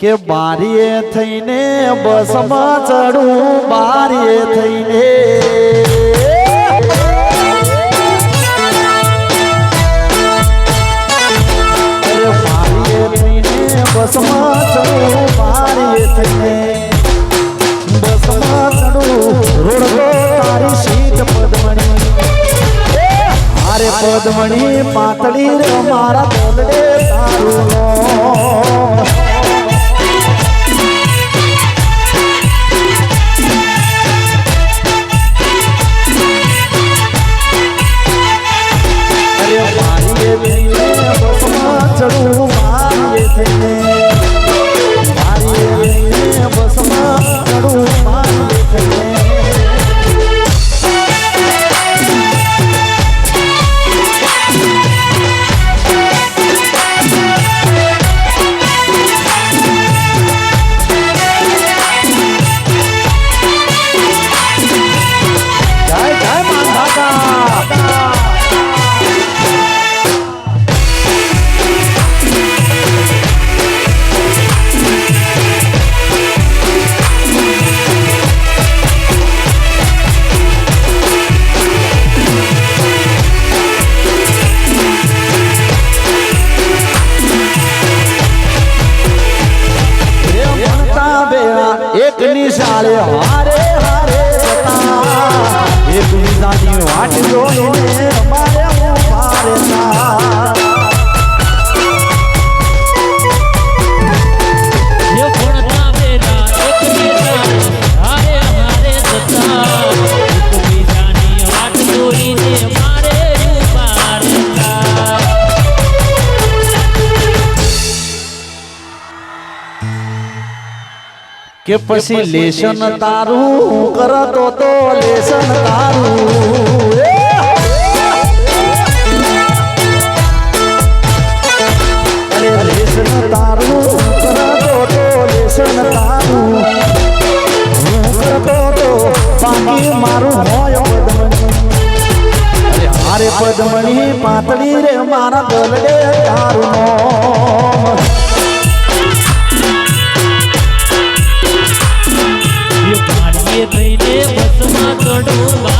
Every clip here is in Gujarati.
કે બારીએ થઈને બસમાં ચડું બારીએ થઈને. બસમાં ચડું પદમણી. પાતળી મારા તારું. કે પછી લેશન તારું? કરતો તો લેશન તારું! લેશન તારું કરતો તો લેશન તારું. કરતો તો બાકી મારું હોય હારે પદમણી પાતળી રે મારા ગલડે તારું બસમાં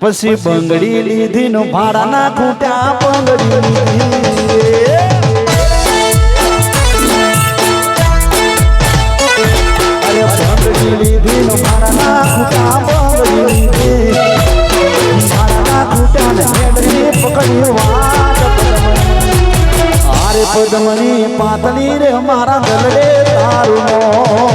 પછી બંગડી લીધી નો ભાડાના ખૂટ્યા બંગડી. બંગડી લીધી નો ભાડાના ખૂટ્યા બંગડી. લીધી ભાડાના ખૂટ્યા ને મેળવી પકડી વાત પકડવાની. આરે પાતળી રે મારા ગલડે તારું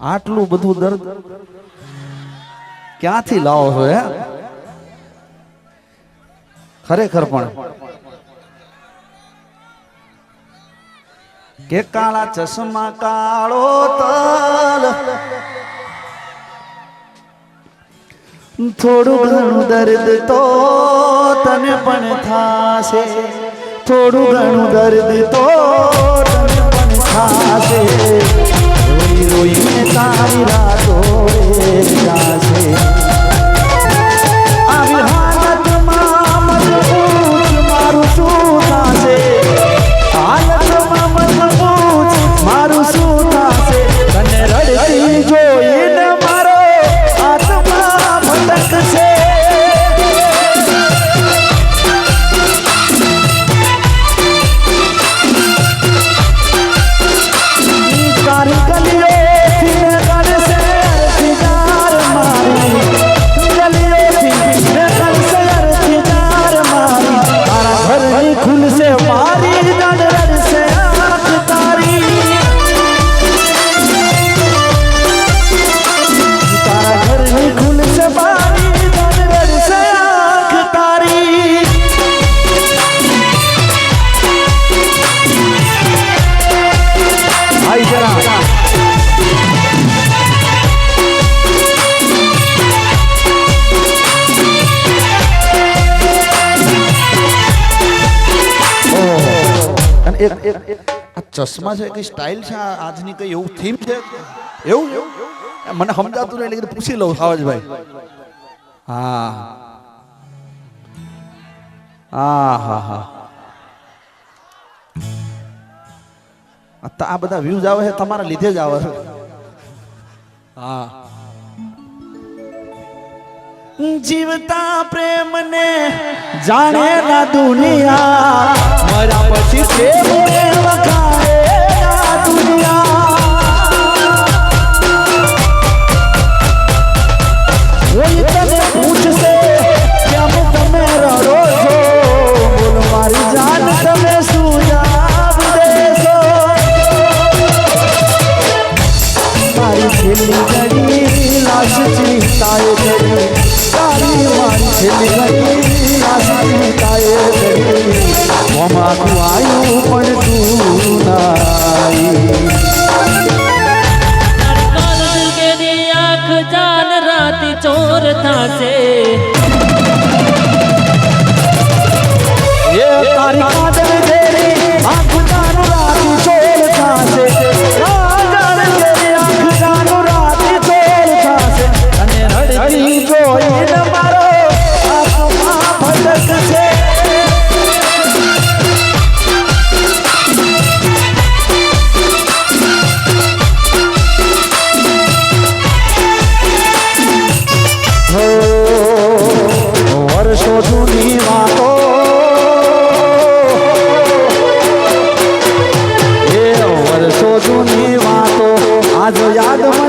આટલું બધું દર્દ ક્યાંથી લાવો છો, હે? ખરેખર પણ. કે કાળા ચશ્મા, કાળો તલ. થોડું ઘણું દર્દ તો તને પણ થાશે. થોડું ઘણું દર્દ તો રોઈ રોઈને તારી રાતો જાશે. એક આ ચશ્મા છે, કઈ સ્ટાઇલ છે? આજની કઈ એવું થીમ છે? એવું? મને સમજાતું નહીં, એટલે પૂછી લઉં, સાવજભાઈ. હા. હા હા હા. આ બધા વ્યૂઝ આવે છે, તમારા લીધે જ આવે છે. હા. જીવતા પ્રેમને જાણે ના દુનિયા મરા પછી પ્રેમને વખાણે ના દુનિયા કોઈ તને પૂછશે કેમ તમે રડો છો બોલ મારી જાન તમે શું જવાબ દેશો મારી છેલ્લી ઘડી લાશ ચિંતાએ ઘડી તારી મારી છેલ્લી ઘડી લાશ ચિંતાએ ઘડી મોમાં તું આવ્યું પણ તું ના આવી કાલ દિલ કે દી આંખ જાન રાત ચોર થાશે. 牙都牙都。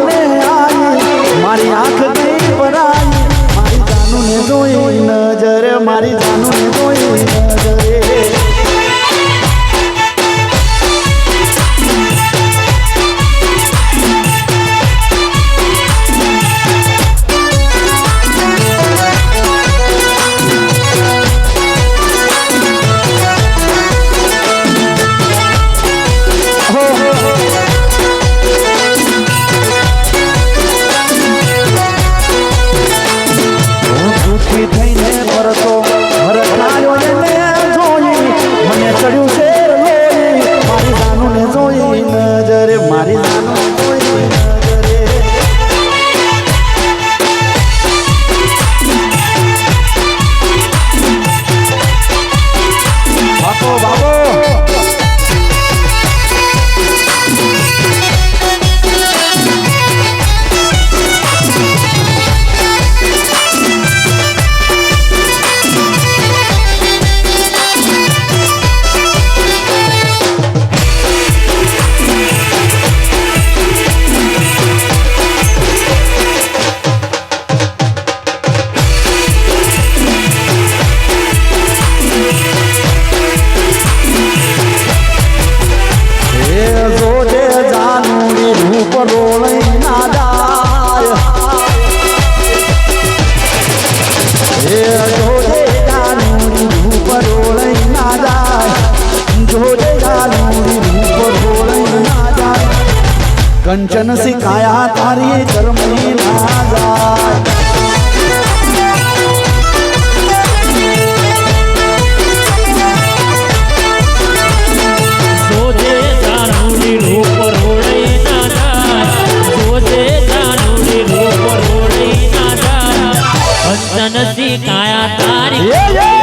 તાયા તારી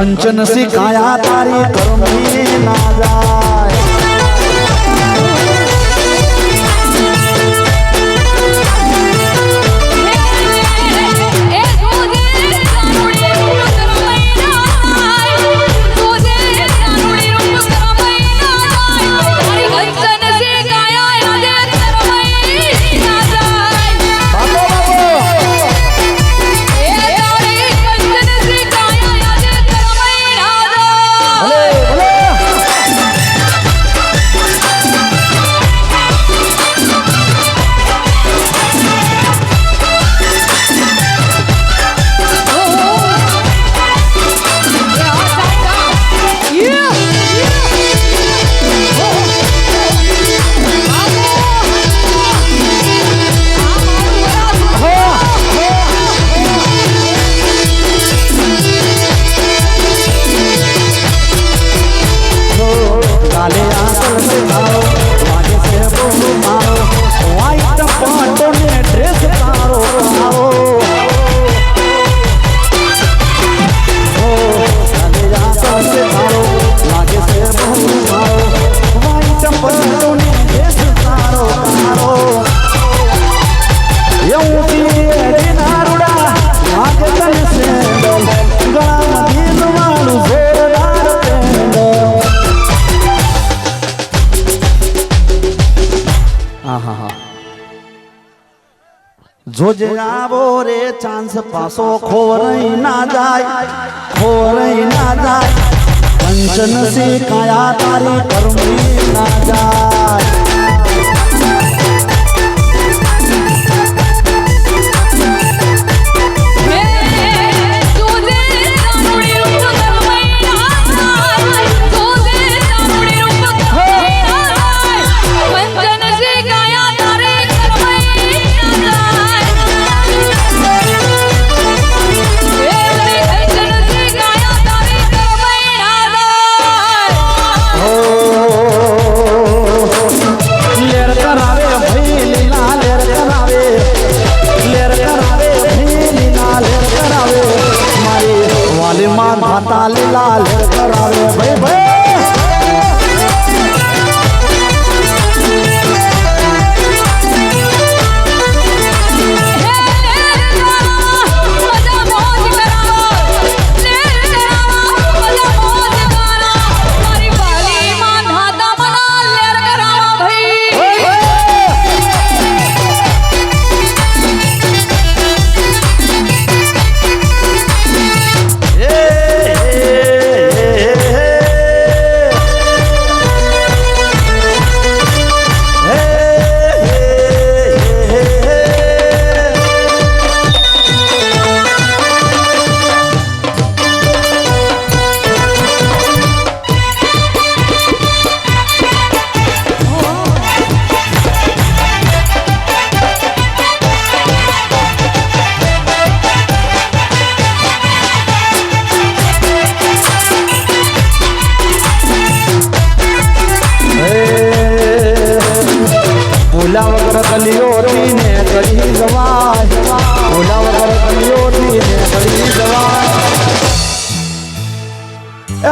કંચન સી તારી ધર્મી ના કંસ પાસો ખોરઈ ના જાય ખોરઈ ના જાય. કંસન શી કાયા તારી કરવી ના જાય.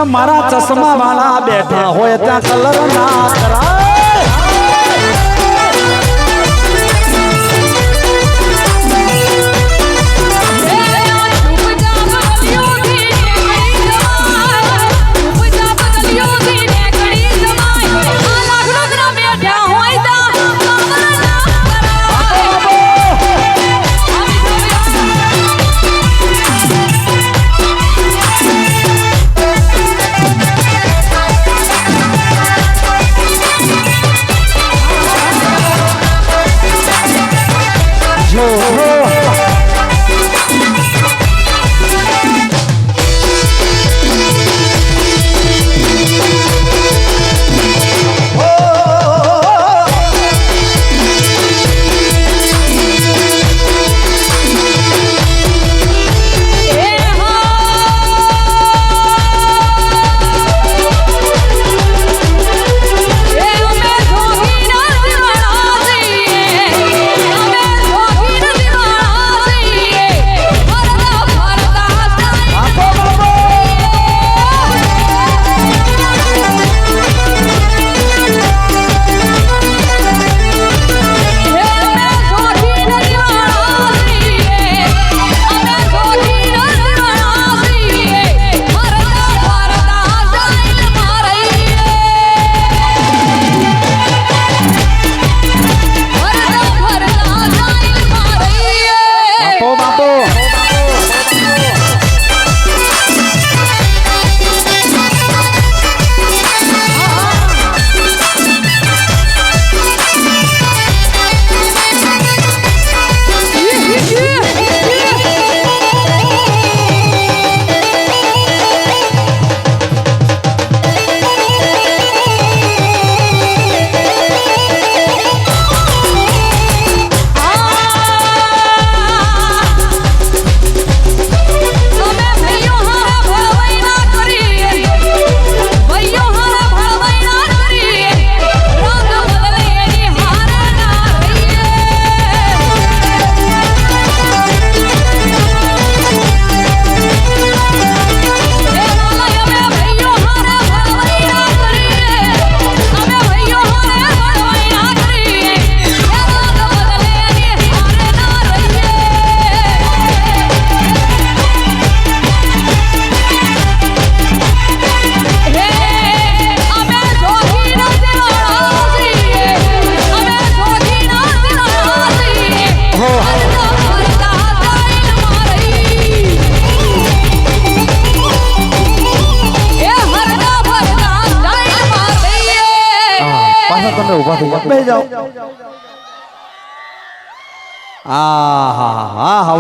મારા ચશ્મા વાળા બેઠા હોય ત્યાં કલર ના કરાય.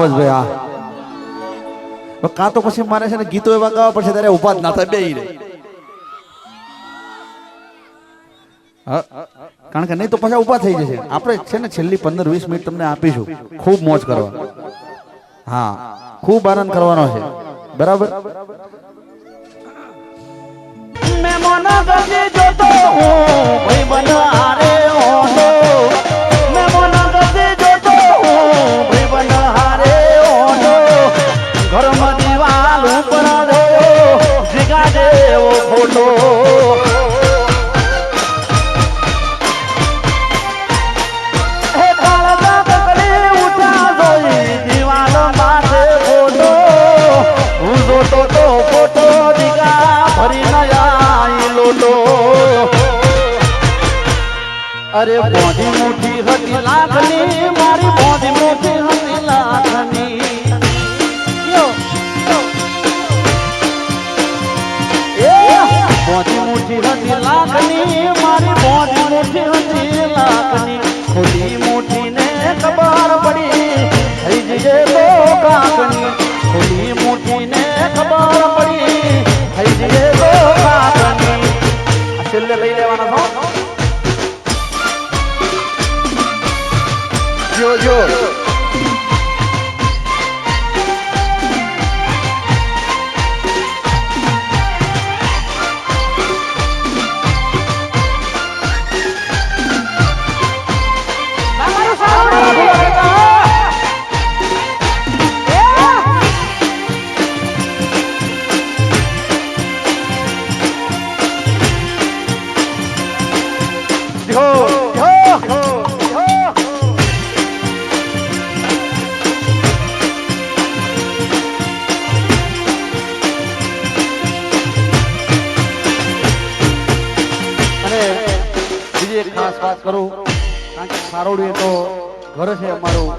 આમ ભાઈ આ કાં તો પછી મારે છે ને ગીતો એવા ગાવા પડશે ત્યારે ઊભા જ ના થાય બે કારણ કે નહીં તો પાછા ઊભા થઈ જશે. આપણે છે ને છેલ્લી પંદર વીસ મિનિટ તમને આપીશું. ખૂબ મોજ કરવા હા, ખૂબ આનંદ કરવાનો છે. બરાબર? મેં મના જોતો હું વાત કરું. કારણ કે ખારોડી તો ઘર છે અમારું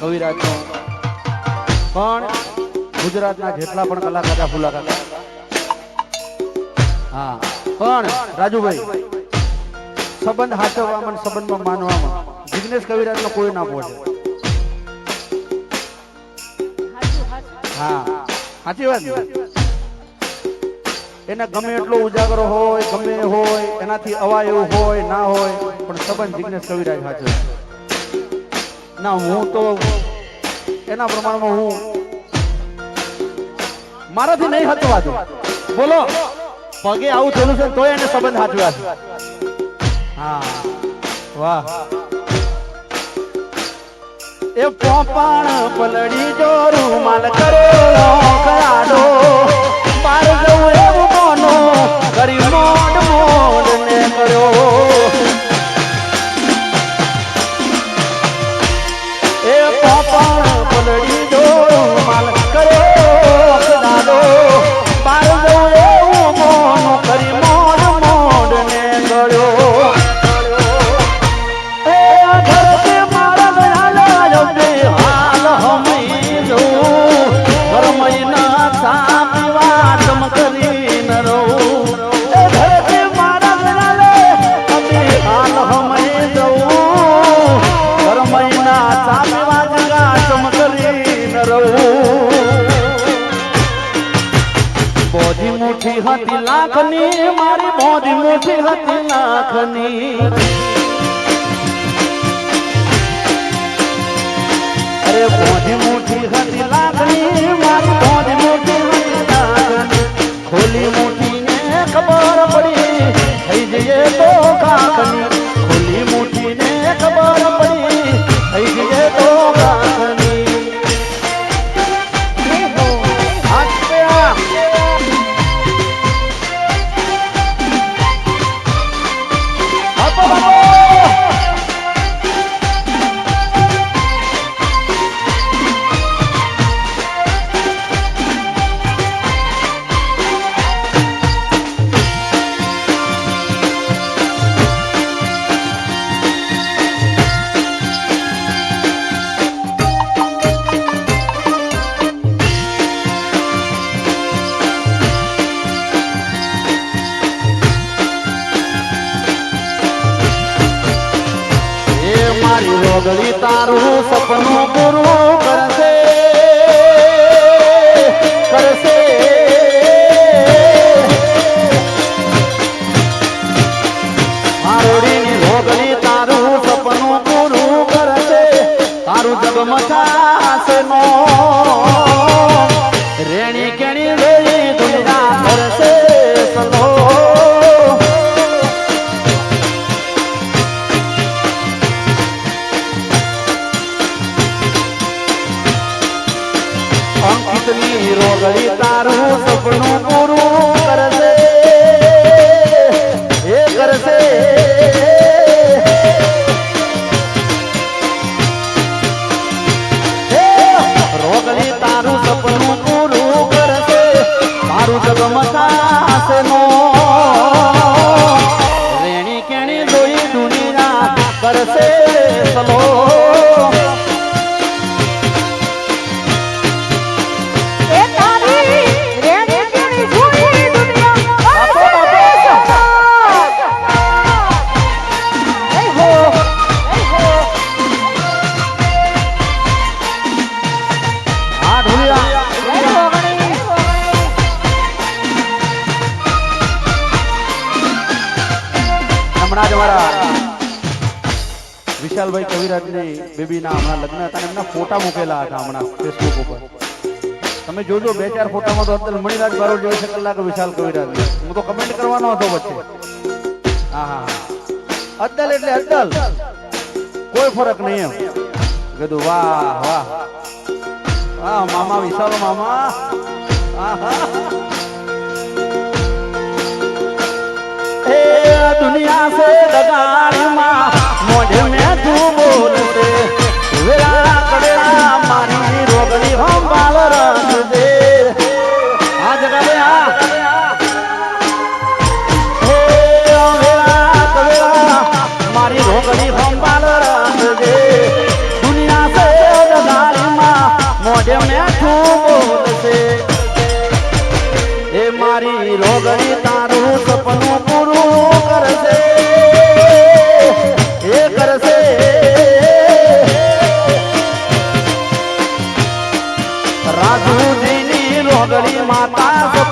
કવિરાજનું. પણ ગુજરાતના જેટલા પણ કલાકાર ફૂલા કાકા હા પણ રાજુભાઈ સંબંધ હાચવવામાં સંબંધમાં માનવામાં જિગ્નેશ કવિરાજનો કોઈ ના પહોંચે હા સાચી વાત ને? એને ગમે એટલો ઉજાગરો હોય, ગમે હોય, એનાથી અવાય એવું હોય, ના હોય, પણ સંબંધ જિગ્નેશ કવિરાજ સાચો ના, હું તો એના પ્રમાણમાં હું મારાથી નહીં હતવાતું બોલો. પગે આવું થયેલું છે તોય એને સંબંધ સાચવ્યા છે. હા, વાહ. એ પોપાણ પલડી જો રૂમાલ કરો કરાડો મોઢી મારી રોગળી તારું સપનું પૂરું કરશે. કરશે. મારોડીની રોગળી તારું સપનું પૂરું કરશે. તારું જગમચાશે ફોટા મૂકેલા હતા હમણાં ફેસબુક ઉપર. તમે જોજો, બે ચાર ફોટામાં તો અત્યારે મણિરાજ બારોટ જોઈ છે કલાક વિશાલ કવિરાજ હું તો કમેન્ટ કરવાનો હતો વચ્ચે. હા હા અદ્દલ એટલે અદ્દલ. કોઈ ફરક નહીં એમ. કીધું વાહ વાહ. વાહ, મામા, વિશાલ મામા. એ દુનિયા સે દગાડી માં મોઢે મેં તું બોલતે વેરા મારી રોગડી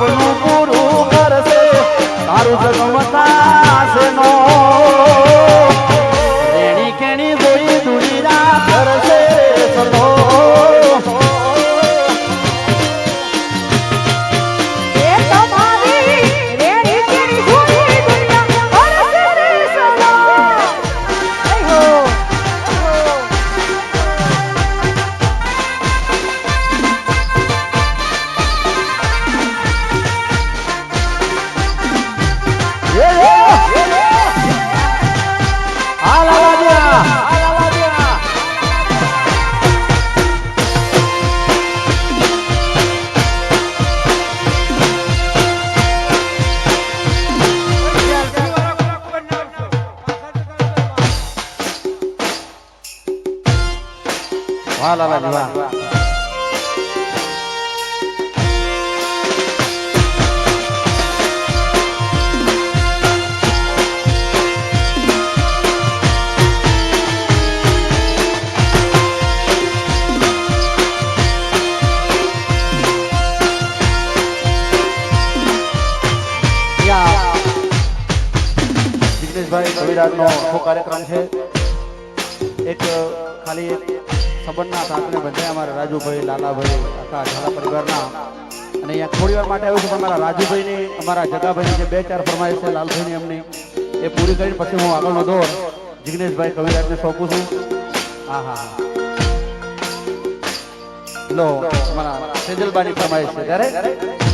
આપનું વાહ લાલાજી વાહ યા જિગ્નેશભાઈ કવિરાજનો આખો કાર્યક્રમ છે એક ખાલી એક સંબંધના સાથે બધા અમારા રાજુભાઈ, લાલાભાઈ, આખા ઝાલા પરિવારના. અને અહીંયા થોડી વાર માટે આવ્યું છું પણ મારા રાજુભાઈની, અમારા જગાભાઈની જે બે ચાર ફરમાઈશ છે, લાલભાઈની એમની, એ પૂરી કરીને પછી હું આગળનો દોર જિગ્નેશભાઈ કવિરાજને સોંપું છું. હા હા હા. લો, અમારા સેજલબાની ફરમાઈશ છે. ત્યારે